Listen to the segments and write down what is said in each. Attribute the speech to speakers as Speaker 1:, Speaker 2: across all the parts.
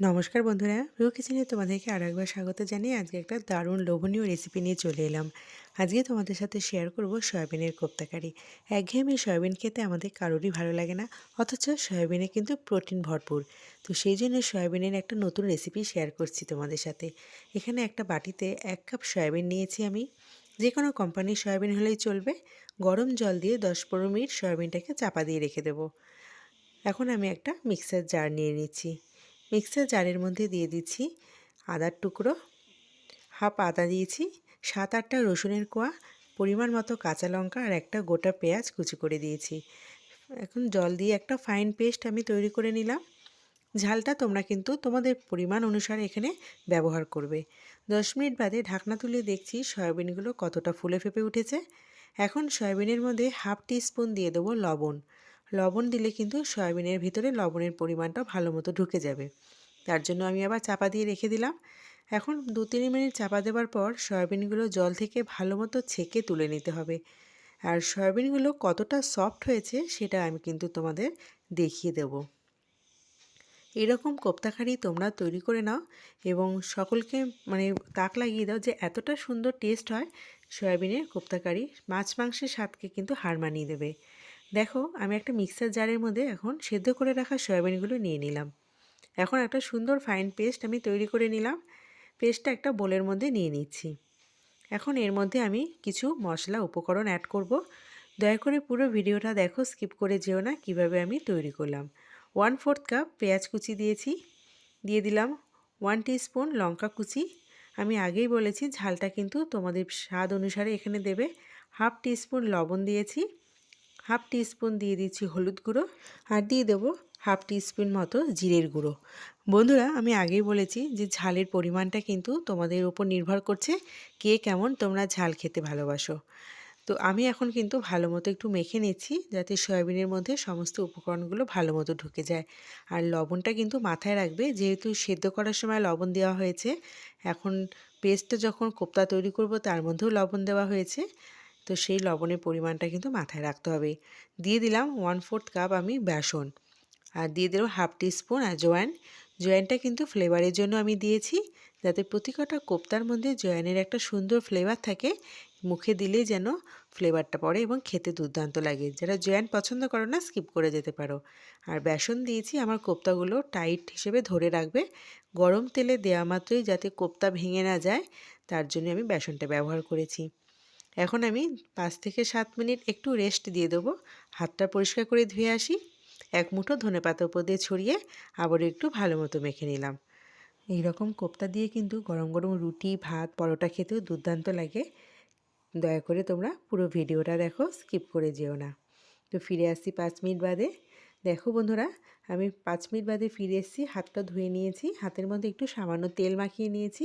Speaker 1: নমস্কার বন্ধুরা, প্রিয় কিচেনে তোমাদেরকে আর একবার স্বাগত জানিয়ে আজকে একটা দারুণ লোভনীয় রেসিপি নিয়ে চলে এলাম। আজকে তোমাদের সাথে শেয়ার করব সয়াবিনের কোপ্তাকারি একঘেয়েমি সয়াবিন খেতে আমাদের কারোরই ভালো লাগে না, অথচ সয়াবিনে কিন্তু প্রোটিন ভরপুর। তো সেই জন্য সয়াবিনের একটা নতুন রেসিপি শেয়ার করছি তোমাদের সাথে। এখানে একটা বাটিতে এক কাপ সয়াবিন নিয়েছি আমি। যে কোনো কোম্পানির সয়াবিন হলেই চলবে। গরম জল দিয়ে দশ পনেরো মিনিট সয়াবিনটাকে চাপা দিয়ে রেখে দেবো। এখন আমি একটা মিক্সার জার নিয়ে নিচ্ছি। মিক্সার জারের মধ্যে দিয়ে দিচ্ছি আদার টুকরো। হাফ আদা দিয়েছি, সাত আটটা রসুনের কোয়া, পরিমাণ মতো কাঁচা লঙ্কা আর একটা গোটা পেঁয়াজ কুচি করে দিয়েছি। এখন জল দিয়ে একটা ফাইন পেস্ট আমি তৈরি করে নিলাম। ঝালটা তোমরা কিন্তু তোমাদের পরিমাণ অনুসারে এখানে ব্যবহার করবে। দশ মিনিট বাদে ঢাকনা তুলে দেখছি সয়াবিনগুলো কতটা ফুলে ফেপে উঠেছে। এখন সয়াবিনের মধ্যে হাফ টি স্পুন দিয়ে দেবো লবণ। লবণ দিলে কিন্তু সয়াবিনের ভিতরে লবণের পরিমাণটা ভালো মতো ঢুকে যাবে। তার জন্য আমি আবার চাপা দিয়ে রেখে দিলাম। এখন দু তিন মিনিট চাপা দেওয়ার পর সয়াবিনগুলো জল থেকে ভালো মতো ছেঁকে তুলে নিতে হবে। আর সয়াবিনগুলো কতটা সফট হয়েছে সেটা আমি কিন্তু তোমাদের দেখিয়ে দেব। এরকম কোপ্তাখাড়ি তোমরা তৈরি করে নাও এবং সকলকে মানে তাক লাগিয়ে দাও যে এতটা সুন্দর টেস্ট হয় সয়াবিনের কোপ্তাকারি মাছ মাংসের স্বাদকে কিন্তু হার মানিয়ে দেবে। দেখো, আমি একটা মিক্সার জারের মধ্যে এখন সেদ্ধ করে রাখা সয়াবিনগুলো নিয়ে নিলাম। এখন একটা সুন্দর ফাইন পেস্ট আমি তৈরি করে নিলাম। পেস্টটা একটা বোলের মধ্যে নিয়ে নিচ্ছি। এখন এর মধ্যে আমি কিছু মশলা উপকরণ অ্যাড করব। দয়া করে পুরো ভিডিওটা দেখো স্কিপ করে যেও না, কীভাবে আমি তৈরি করলাম। ওয়ান ফোর্থ কাপ পেঁয়াজ কুচি দিয়েছি। দিয়ে দিলাম ওয়ান স্পুন লঙ্কা কুচি। আমি আগেই বলেছি, ঝালটা কিন্তু তোমাদের স্বাদ অনুসারে এখানে দেবে। হাফ স্পুন লবণ দিয়েছি। হাফ টিস্পুন দিয়ে দিচ্ছি হলুদ গুঁড়ো আর দিয়ে দেবো হাফ টিস্পুন মতো জিরের গুঁড়ো। বন্ধুরা, আমি আগেই বলেছি যে ঝালের পরিমাণটা কিন্তু তোমাদের উপর নির্ভর করছে কে কেমন তোমরা ঝাল খেতে ভালোবাসো। তো আমি এখন কিন্তু ভালো মতো একটু মেখে নিচ্ছি যাতে সয়াবিনের মধ্যে সমস্ত উপকরণগুলো ভালো মতো ঢুকে যায়। আর লবণটা কিন্তু মাথায় রাখবে, যেহেতু সেদ্ধ করার সময় লবণ দেওয়া হয়েছে, এখন পেস্টটা যখন কোপ্তা তৈরি করব তার মধ্যেও লবণ দেওয়া হয়েছে। তো সেই লবণের পরিমাণটা কিন্তু মাথায় রাখতে হবে। দিয়ে দিলাম ওয়ান ফোর্থ কাপ আমি বেসন। আর দিয়ে দিলাম হাফ টিস্পুন জোয়ান জোয়ানটা কিন্তু ফ্লেভারের জন্য আমি দিয়েছি। যাতে প্রতি কটা কোপ্তার মধ্যে জোয়ানের একটা সুন্দর ফ্লেভার থাকে, মুখে দিলেই যেন ফ্লেভারটা পড়ে এবং খেতে দুর্দান্ত লাগে। যারা জোয়ান পছন্দ করো না স্কিপ করে যেতে পারো। আর বেসন দিয়েছি, আমার কোপ্তাগুলো টাইট হিসেবে ধরে রাখবে। গরম তেলে দেওয়া মাত্রই যাতে কোপ্তা ভেঙে না যায়, তার জন্য আমি বেসনটা ব্যবহার করেছি। এখন আমি পাঁচ থেকে সাত মিনিট একটু রেস্ট দিয়ে দেবো। হাতটা পরিষ্কার করে ধুয়ে আসি। এক মুঠো ধনে পাতা উপর দিয়ে ছড়িয়ে আবার একটু ভালো মতো মেখে নিলাম। এই রকম কোপ্তা দিয়ে কিন্তু গরম গরম রুটি, ভাত, পরোটা খেতেও দুর্দান্ত লাগে। দয়া করে তোমরা পুরো ভিডিওটা দেখো স্কিপ করে যেও না। তো ফিরে আসছি পাঁচ মিনিট বাদে। দেখো বন্ধুরা, আমি পাঁচ মিনিট বাদে ফিরে এসেছি, হাতটা ধুয়ে নিয়েছি। হাতের মধ্যে একটু সামান্য তেল মাখিয়ে নিয়েছি।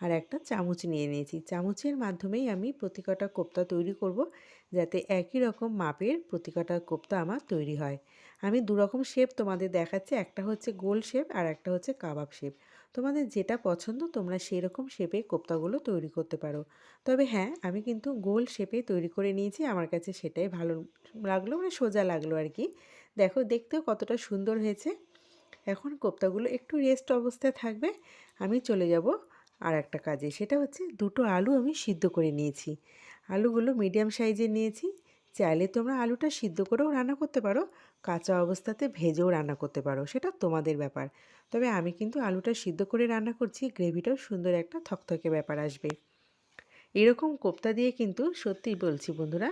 Speaker 1: আর একটা চামচ নিয়ে নিয়েছি। চামচের মাধ্যমেই আমি প্রতিকটা কোপ্তা তৈরি করব, যাতে একই রকম মাপের প্রতিকটা কোপ্তা আমার তৈরি হয়। আমি দুরকম শেপ তোমাদের দেখাচ্ছি, একটা হচ্ছে গোল শেপ আর একটা হচ্ছে কাবাব শেপ তোমাদের যেটা পছন্দ তোমরা সেই রকম শেপে কোপ্তাগুলো তৈরি করতে পারো। তবে হ্যাঁ আমি কিন্তু গোল শেপে তৈরি করে নিয়েছি, আমার কাছে সেটাই ভালো লাগল মানে সোজা লাগল আর কি। দেখো, দেখতেও কতটা সুন্দর হয়েছে। এখন কোপ্তাগুলো একটু রেস্ট অবস্থায় থাকবে, আমি চলে যাব আর একটা কাজে, সেটা হচ্ছে দুটো আলু আমি সিদ্ধ করে নিয়েছি। আলুগুলো মিডিয়াম সাইজে নিয়েছি। চাইলে তোমরা আলুটা সিদ্ধ করেও রান্না করতে পারো, কাঁচা অবস্থাতে ভেজেও রান্না করতে পারো, সেটা তোমাদের ব্যাপার। তবে আমি কিন্তু আলুটা সিদ্ধ করে রান্না করছি, গ্রেভিটাও সুন্দর একটা থকথকে ব্যাপার আসবে। এরকম কোপ্তা দিয়ে কিন্তু সত্যি বলছি বন্ধুরা,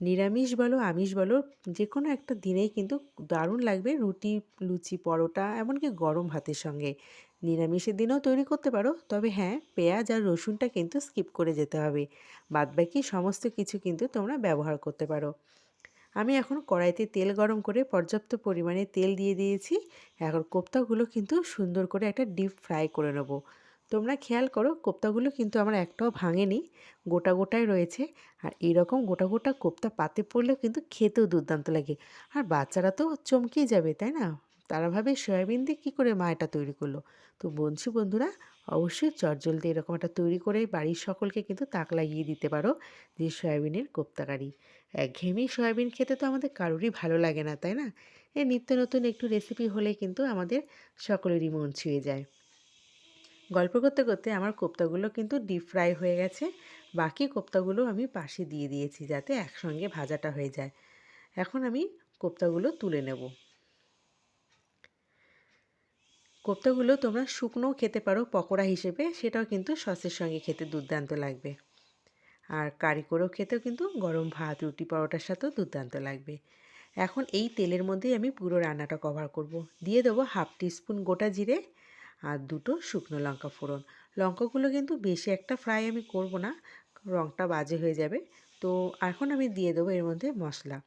Speaker 1: নিরামিষ বলো, আমিষ বলো যে কোনো একটা দিনেই কিন্তু দারুণ লাগবে রুটি, লুচি, পরোটা, এমনকি গরম ভাতের সঙ্গে। নিরামিষের দিনেও তৈরি করতে পারো। তবে হ্যাঁ পেঁয়াজ আর রসুনটা কিন্তু স্কিপ করে যেতে হবে। বাদবাকি সমস্ত কিছু কিন্তু তোমরা ব্যবহার করতে পারো। আমি এখন কড়াইতে তেল গরম করে পর্যাপ্ত পরিমাণে তেল দিয়ে দিয়েছি। এখন কোপ্তাগুলো কিন্তু সুন্দর করে একটা ডিপ ফ্রাই করে নেব। তোমরা খেয়াল করো, কোপ্তাগুলো কিন্তু আমার একটাও ভাঙেনি, গোটা গোটাই রয়েছে। আর এইরকম গোটা গোটা কোপ্তা পাতে পড়লেও কিন্তু খেতেও দুর্দান্ত লাগে। আর বাচ্চারা তো চমকেই যাবে, তাই না? তারা ভাবে সয়াবিন দিয়ে কী করে মা এটা তৈরি করল। তো বলছি বন্ধুরা, অবশ্যই চটজলদি এরকম একটা তৈরি করে বাড়ির সকলকে কিন্তু তাক লাগিয়ে দিতে পারো যে সয়াবিনের কোপ্তাকারি। একঘেয়েমি সয়াবিন খেতে তো আমাদের কারোরই ভালো লাগে না, তাই না? এই নিত্য নতুন একটু রেসিপি হলে কিন্তু আমাদের সকলেরই মন ছুঁয়ে যায়। গল্প করতে করতে আমার কোপ্তাগুলো কিন্তু ডিপ ফ্রাই হয়ে গেছে। বাকি কোপ্তাগুলো আমি পাশে দিয়ে দিয়েছি যাতে একসঙ্গে ভাজাটা হয়ে যায়। এখন আমি কোপ্তাগুলো তুলে নেব। কোপ্তাগুলো তোমরা শুকনো খেতে পারো পকোড়া হিসেবে, সেটাও কিন্তু সসের সঙ্গে খেতে দুর্দান্ত লাগবে। আর কারি করেও খেতেও কিন্তু গরম ভাত, রুটি, পরোটার সাথেও দুর্দান্ত লাগবে। এখন এই তেলের মধ্যেই আমি পুরো রান্নাটা কভার করব। দিয়ে দেবো হাফ টিস্পুন গোটা জিরে আর দুটো শুকনো লঙ্কা ফোড়ন। লঙ্কাগুলো কিন্তু বেশি একটা ফ্রাই আমি করব না রঙটা বাজে হয়ে যাবে। তো এখন আমি দিয়ে দেবো এর মধ্যে মশলা।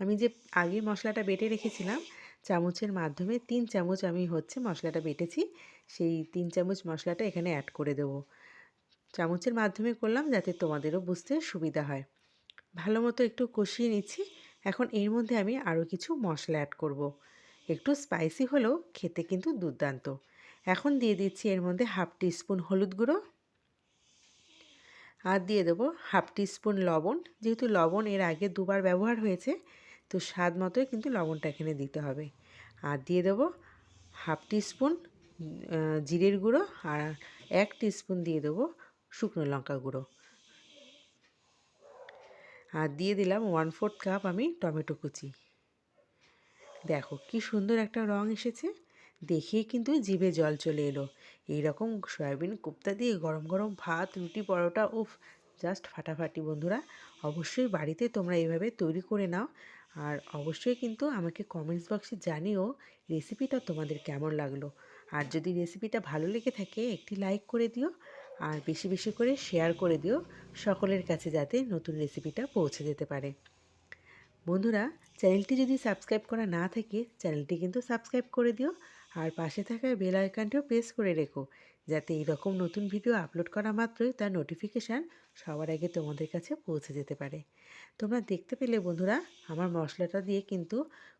Speaker 1: আমি যে আগে মশলাটা বেটে রেখেছিলাম চামচের মাধ্যমে তিন চামচ আমি হচ্ছে মশলাটা বেটেছি। সেই তিন চামচ মশলাটা এখানে অ্যাড করে দেবো। চামচের মাধ্যমে করলাম যাতে তোমাদেরও বুঝতে সুবিধা হয়। ভালো মতো একটু কষিয়ে নিচ্ছি। এখন এর মধ্যে আমি আরও কিছু মশলা অ্যাড করব। একটু স্পাইসি হলেও খেতে কিন্তু দুর্দান্ত। এখন দিয়ে দিচ্ছি এর মধ্যে হাফ টিস্পুন হলুদ গুঁড়ো। আর দিয়ে দেবো হাফ টিস্পুন লবণ। যেহেতু লবণ এর আগে দুবার ব্যবহার হয়েছে তো স্বাদ মতোই কিন্তু লবণটা এখানে দিতে হবে। আর দিয়ে দেবো হাফ টিস্পুন জিরের গুঁড়ো আর এক টিস্পুন দিয়ে দেবো শুকনো লঙ্কা গুঁড়ো। আর দিয়ে দিলাম ওয়ান ফোর্থ কাপ আমি টমেটো কুচি। দেখো কি সুন্দর একটা রং এসেছে, দেখেই কিন্তু জিভে জল চলে এলো। এই রকম সয়াবিন কুপ্তা দিয়ে গরম গরম ভাত, রুটি, পরোটা, উফ, জাস্ট ফাটাফাটি। বন্ধুরা, অবশ্যই বাড়িতে তোমরা এইভাবে তৈরি করে নাও। আর অবশ্যই কিন্তু আমাকে কমেন্টস বক্সে জানিও রেসিপিটা তোমাদের কেমন লাগল। আর যদি রেসিপিটা ভালো লেগে থাকে একটি লাইক করে দিও আর বেশি বেশি করে শেয়ার করে দিও সকলের কাছে যাতে নতুন রেসিপিটা পৌঁছে যেতে পারে। বন্ধুরা চ্যানেলটি যদি সাবস্ক্রাইব করা না থাকে চ্যানেলটি কিন্তু সাবস্ক্রাইব করে দিও আর পাশে থাকা বেল আইকনটিও প্রেস করে রেখো। যাতে এই রকম নতুন ভিডিও আপলোড করা মাত্রই তার নোটিফিকেশান সবার আগে তোমাদের কাছে পৌঁছে যেতে পারে। তোমরা দেখতে পেলে বন্ধুরা, আমার মশলাটা দিয়ে কিন্তু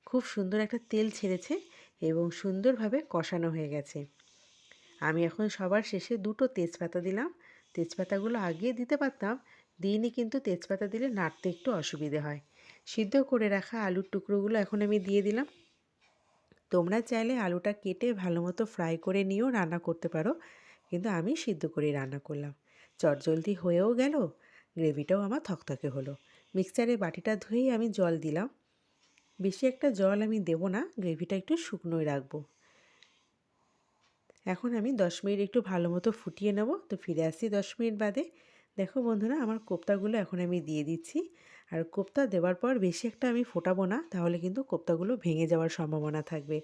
Speaker 1: খুব সুন্দর একটা তেল ছেড়েছে এবং সুন্দরভাবে কষানো হয়ে গেছে। আমি এখন সবার শেষে দুটো তেজপাতা দিলাম। তেজপাতাগুলো আগিয়ে দিতে পারতাম, দিইনি কিন্তু তেজপাতা দিলে নাড়তে একটু অসুবিধে হয়। সিদ্ধ করে রাখা আলুর টুকরোগুলো এখন আমি দিয়ে দিলাম। তোমরা চাইলে আলুটা কেটে ভালো মতো ফ্রাই করে নিয়েও রান্না করতে পারো। কিন্তু আমি সিদ্ধ করে রান্না করলাম। চটজলদি হয়েও গেল, গ্রেভিটাও আমার থকথকে হলো। মিক্সচারে বাটিটা ধুয়েই আমি জল দিলাম। বেশি একটা জল আমি দেব না, গ্রেভিটা একটু শুকনোই রাখব। এখন আমি দশ মিনিট একটু ভালো মতো ফুটিয়ে নেব। তো ফিরে আসছি দশ মিনিট বাদে। দেখো বন্ধুরা, আমার কোপ্তাগুলো এখন আমি দিয়ে দিচ্ছি। আর কোপ্তা দেওয়ার পর বেশি একটা আমি ফোটাবো না, তাহলে কিন্তু কোপ্তাগুলো ভেঙে যাওয়ার সম্ভাবনা থাকবে।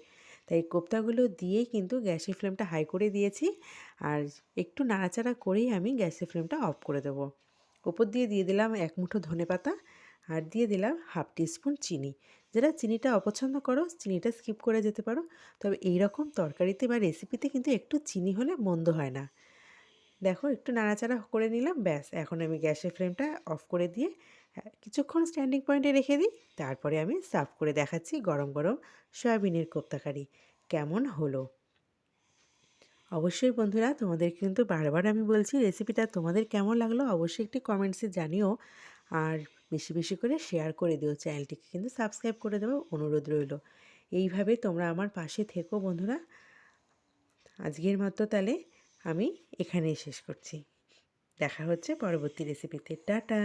Speaker 1: তাই কোপ্তাগুলো দিয়েই কিন্তু গ্যাসের ফ্লেমটা হাই করে দিয়েছি, আর একটু নাড়াচাড়া করেই আমি গ্যাসের ফ্লেমটা অফ করে দেবো। ওপর দিয়ে দিয়ে দিলাম এক মুঠো ধনে পাতা, আর দিয়ে দিলাম হাফ টিস্পুন চিনি। যারা চিনিটা অপছন্দ করো, চিনিটা স্কিপ করে যেতে পারো, তবে এই রকম তরকারিতে বা রেসিপিতে কিন্তু একটু চিনি হলে মন্দ হয় না। দেখো একটু নাড়াচাড়া করে নিলাম ব্যাস। এখন আমি গ্যাসের ফ্লেমটা অফ করে দিয়ে হ্যাঁ, কিছুক্ষণ স্ট্যান্ডিং পয়েন্টে রেখে দিই। তারপরে আমি সার্ভ করে দেখাচ্ছি গরম গরম সয়াবিনের কোপ্তাকারি। কেমন হলো? অবশ্যই বন্ধুরা তোমাদের কিন্তু বারবার আমি বলছি রেসিপিটা তোমাদের কেমন লাগল অবশ্যই একটি কমেন্টসে জানিও। আর বেশি বেশি করে শেয়ার করে দিও চ্যানেলটিকে কিন্তু সাবস্ক্রাইব করে দেবো অনুরোধ রইল। এইভাবে তোমরা আমার পাশে থেকো বন্ধুরা। আজকের মতো তাহলে আমি এখানেই শেষ করছি। দেখা হচ্ছে পরবর্তী রেসিপিতে টাটা!